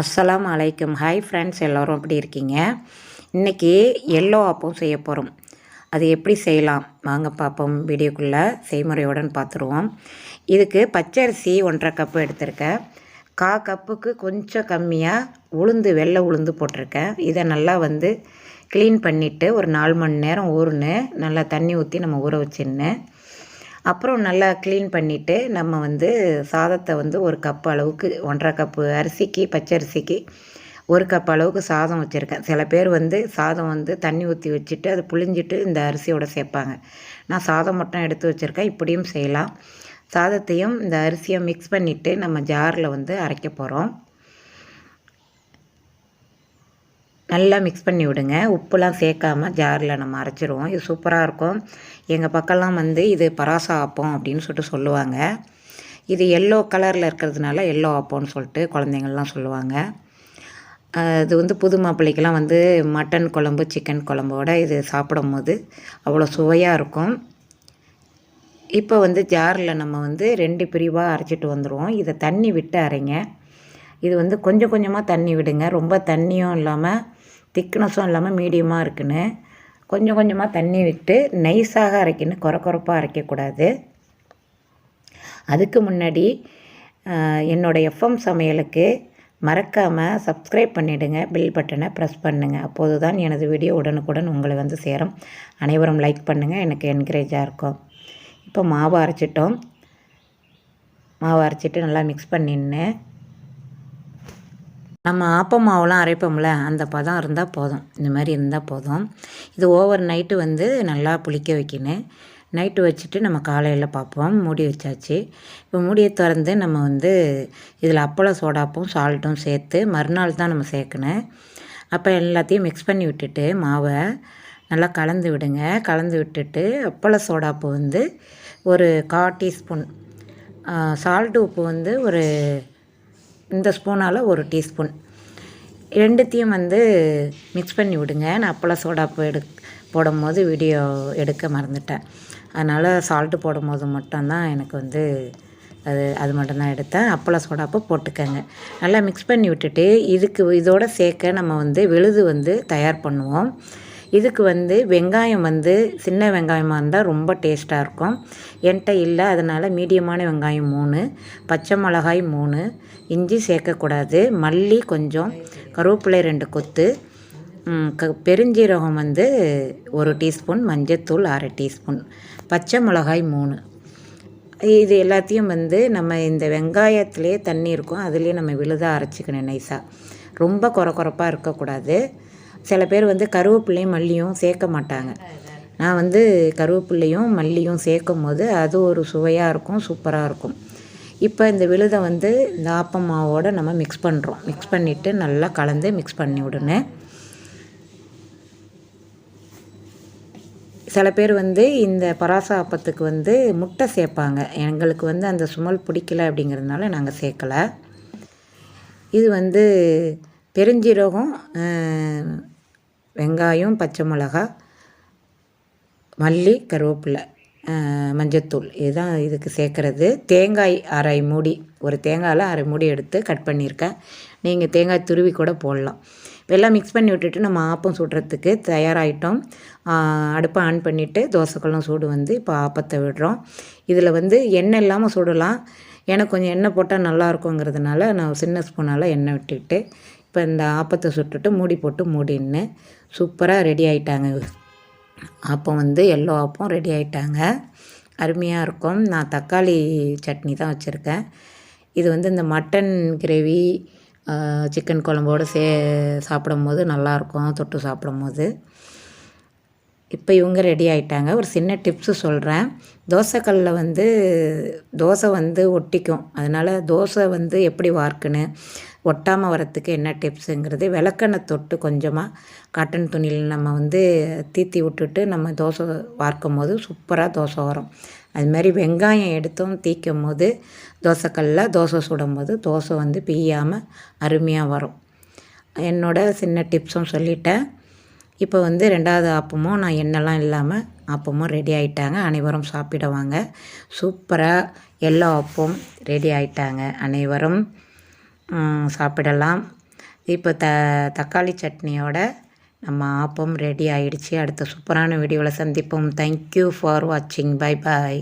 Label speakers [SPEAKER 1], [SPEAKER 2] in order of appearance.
[SPEAKER 1] அஸ்ஸலாம் அலைக்கும். Hi friends எல்லோரும் எப்படி இருக்கீங்க? இன்றைக்கி எல்லோ அப்பம் செய்ய போகிறோம் அது எப்படி செய்யலாம்? வாங்க பார்ப்போம். வீடியோக்குள்ளே செய்முறையுடன் பார்த்துருவோம். இதுக்கு பச்சரிசி ஒன்றரை கப்பு எடுத்திருக்கேன். கா கப்புக்கு கொஞ்சம் கம்மியாக உளுந்து வெள்ளை உளுந்து போட்டிருக்கேன். இதை நல்லா வந்து க்ளீன் பண்ணிவிட்டு ஒரு நாலு மணி நேரம் ஊறுன்னு. நல்லா தண்ணி ஊற்றி நம்ம ஊற வச்சுன்னு அப்புறம் நல்லா க்ளீன் பண்ணிவிட்டு நம்ம வந்து சாதத்தை வந்து ஒரு கப் அளவுக்கு ஒன்றரை கப்பு அரிசிக்கு பச்சரிசிக்கு ஒரு கப் அளவுக்கு சாதம் வச்சுருக்கேன். சில பேர் வந்து சாதம் வந்து தண்ணி ஊற்றி வச்சுட்டு அதை புளிஞ்சிட்டு இந்த அரிசியோடு சேர்ப்பாங்க. நான் சாதம் மட்டும் எடுத்து வச்சுருக்கேன் இப்படியும் செய்யலாம். சாதத்தையும் இந்த அரிசியை மிக்ஸ் பண்ணிவிட்டு நம்ம ஜாரில் வந்து அரைக்க போகிறோம் நல்லா மிக்ஸ் பண்ணி விடுங்க. உப்புலாம் சேர்க்காம ஜாரில் நம்ம அரைச்சிருவோம். இது சூப்பராக இருக்கும். எங்கள் பக்கம்லாம் வந்து இது பராசா ஆப்பம் அப்படின்னு சொல்லிட்டு சொல்லுவாங்க. இது எல்லோ கலரில் இருக்கிறதுனால எல்லோ ஆப்பம்னு சொல்லிட்டு குழந்தைங்கள்லாம் சொல்லுவாங்க. இது வந்து புது மாப்பிள்ளைக்கெலாம் வந்து மட்டன் குழம்பு சிக்கன் குழம்போட இது சாப்பிடும் போது அவ்வளோ சுவையாக இருக்கும். இப்போ வந்து ஜாரில் நம்ம வந்து ரெண்டு பிரிவாக அரைச்சிட்டு வந்துடுவோம் இதை தண்ணி விட்டு அரைங்க. இது வந்து கொஞ்சம் கொஞ்சமாக தண்ணி விடுங்க. ரொம்ப தண்ணியும் இல்லாமல் திக்னஸும் இல்லாமல் மீடியமாக இருக்குன்னு கொஞ்சம் கொஞ்சமாக தண்ணி விட்டு நைஸாக அரைக்கணும் குறை குறைப்பாக அரைக்கக்கூடாது அதுக்கு முன்னாடி என்னோடய எஃப்எம் சமையலுக்கு மறக்காமல் சப்ஸ்கிரைப் பண்ணிவிடுங்க பில் பட்டனை ப்ரெஸ் பண்ணுங்கள் அப்போது தான் எனது வீடியோ உடனுக்குடன் உங்களை வந்து சேரும். அனைவரும் லைக் பண்ணுங்கள் எனக்கு என்கரேஜாக இருக்கும். இப்போ மாவு அரைச்சிட்டோம். மாவு அரைச்சிட்டு நல்லா மிக்ஸ் பண்ணின்னு நம்ம ஆப்ப மாவுலாம் அரைப்போம்ல அந்த பதம் இருந்தால் போதும். இந்த மாதிரி இருந்தால் போதும். இது ஓவர் நைட்டு வந்து நல்லா புளிக்க வைக்கணும் நைட்டு வச்சுட்டு நம்ம காலையில் பார்ப்போம். மூடி வச்சாச்சு. இப்போ மூடியை திறந்து நம்ம வந்து இதில் அப்பளம் சோடாப்பும் சால்ட்டும் சேர்த்து மறுநாள் தான் நம்ம சேர்க்கணும் அப்போ எல்லாத்தையும் மிக்ஸ் பண்ணி விட்டுட்டு மாவை நல்லா கலந்து விடுங்க. கலந்து விட்டுட்டு அப்பள சோடாப்பு வந்து ஒரு கால் டீஸ்பூன் சால்ட் உப்பு வந்து ஒரு இந்த ஸ்பூனால் ஒரு டீஸ்பூன். ரெண்டுத்தையும் வந்து மிக்ஸ் பண்ணி விடுங்க. நான் அப்பளம் சோடாப்பு எடு போடும்போது வீடியோ எடுக்க மறந்துட்டேன். அதனால் சால்ட்டு போடும்போது மட்டும்தான் எனக்கு வந்து அது அது மட்டும்தான் எடுத்தேன். அப்பளம் சோடாப்பு போட்டுக்கோங்க. நல்லா மிக்ஸ் பண்ணி விட்டுட்டு இதுக்கு இதோடு சேர்க்க நம்ம வந்து விழுது வந்து தயார் பண்ணுவோம். இதுக்கு வந்து வெங்காயம் வந்து சின்ன வெங்காயமாக இருந்தால் ரொம்ப டேஸ்ட்டாக இருக்கும். என்கிட்ட இல்லை அதனால் மீடியமான வெங்காயம் மூணு பச்சை மிளகாய் மூணு இஞ்சி சேர்க்கக்கூடாது மல்லி கொஞ்சம் கருவேப்பிலை ரெண்டு கொத்து க பெருஞ்சீரகம் வந்து ஒரு டீஸ்பூன் மஞ்சத்தூள் அரை டீஸ்பூன் பச்சை மிளகாய் மூணு. இது எல்லாத்தையும் வந்து நம்ம இந்த வெங்காயத்துலேயே தண்ணி இருக்கும் அதுலேயே நம்ம விழுதாக அரைச்சிக்கணும் நைஸாக ரொம்ப குறை குறைப்பாக இருக்கக்கூடாது. சில பேர் வந்து கருவேப்பிள்ளையும் மல்லியும் சேர்க்க மாட்டாங்க. நான் வந்து கருவேப்பிள்ளையும் மல்லியும் சேர்க்கும் போது அது ஒரு சுவையாக இருக்கும் சூப்பராக இருக்கும். இப்போ இந்த விழுதை வந்து இந்த ஆப்பம் மாவோடு நம்ம மிக்ஸ் பண்ணுறோம் மிக்ஸ் பண்ணிவிட்டு நல்லா கலந்து மிக்ஸ் பண்ணி விடணும் சில பேர் வந்து இந்த பராசா அப்பத்துக்கு வந்து முட்டை சேர்ப்பாங்க. எங்களுக்கு வந்து அந்த சுமல் பிடிக்கல அப்படிங்கிறதுனால நாங்கள் சேர்க்கலை. இது வந்து பெருஞ்சீரகம் வெங்காயம் பச்சை மிளகா மல்லி கருவேப்பிலை மஞ்சத்தூள். இதுதான் இதுக்கு சேர்க்குறது. தேங்காய் அரை மூடி ஒரு தேங்காயில் அரை மூடி எடுத்து கட் பண்ணியிருக்கேன். நீங்கள் தேங்காய் துருவி கூட போடலாம். எல்லாம் மிக்ஸ் பண்ணி விட்டுட்டு நம்ம ஆப்பம் சுடுறதுக்கு தயாராகிட்டோம் அடுப்பை ஆன் பண்ணிவிட்டு தோசைக்கெல்லாம் சூடு வந்து இப்போ ஆப்பத்தை விடுறோம். இதில் வந்து எண்ணெய் இல்லாமல் சுடலாம். எனக்கு கொஞ்சம் எண்ணெய் போட்டால் நல்லா இருக்குங்கிறதுனால நான் சின்ன ஸ்பூனால் எண்ணெய் விட்டுக்கிட்டு இப்போ இந்த ஆப்பத்தை சுட்டுட்டு மூடி போட்டு மூடின்னு சூப்பராக ரெடி ஆகிட்டாங்க அப்போ வந்து எல்லோ ஆப்பம் ரெடி ஆகிட்டாங்க அருமையாக இருக்கும். நான் தக்காளி சட்னி தான் வச்சுருக்கேன். இது வந்து இந்த மட்டன் கிரேவி சிக்கன் குழம்போடு சே சாப்பிடும் போது நல்லாயிருக்கும் தொட்டு சாப்பிடும்போது. இப்போ இவங்க ரெடி ஆகிட்டாங்க ஒரு சின்ன டிப்ஸு சொல்கிறேன் தோசைக்கல்லில் வந்து தோசை வந்து ஒட்டிக்கும். அதனால் தோசை வந்து எப்படி வார்க்குன்னு ஒட்டாமல் வரத்துக்கு என்ன டிப்ஸுங்கிறது விளக்கெண்ணெய் தொட்டு கொஞ்சமாக காட்டன் துணியில் நம்ம வந்து தீத்தி விட்டுட்டு நம்ம தோசை வார்க்கும் போது சூப்பராக தோசை வரும். அதுமாதிரி வெங்காயம் எடுத்தும் தீக்கும் போது தோசைக்கல்லில் தோசை சுடும் போது தோசை வந்து பிய்யாமல் அருமையாக வரும். என்னோட சின்ன டிப்ஸும் சொல்லிட்டேன். இப்போ வந்து ரெண்டாவது ஆப்பமும் நான் எண்ணெய்லாம் இல்லாமல் ஆப்பமும் ரெடி ஆகிட்டாங்க அனைவரும் சாப்பிடுவாங்க. சூப்பராக எல்லா ஆப்பமும் ரெடி ஆகிட்டாங்க அனைவரும் சாப்பிடலாம். இப்போ த தக்காளி சட்னியோட நம்ம ஆப்பம் ரெடி ஆயிடுச்சு. அடுத்த சூப்பரான வீடியோவில் சந்திப்போம். தேங்க்யூ ஃபார் வாட்சிங் பை பாய்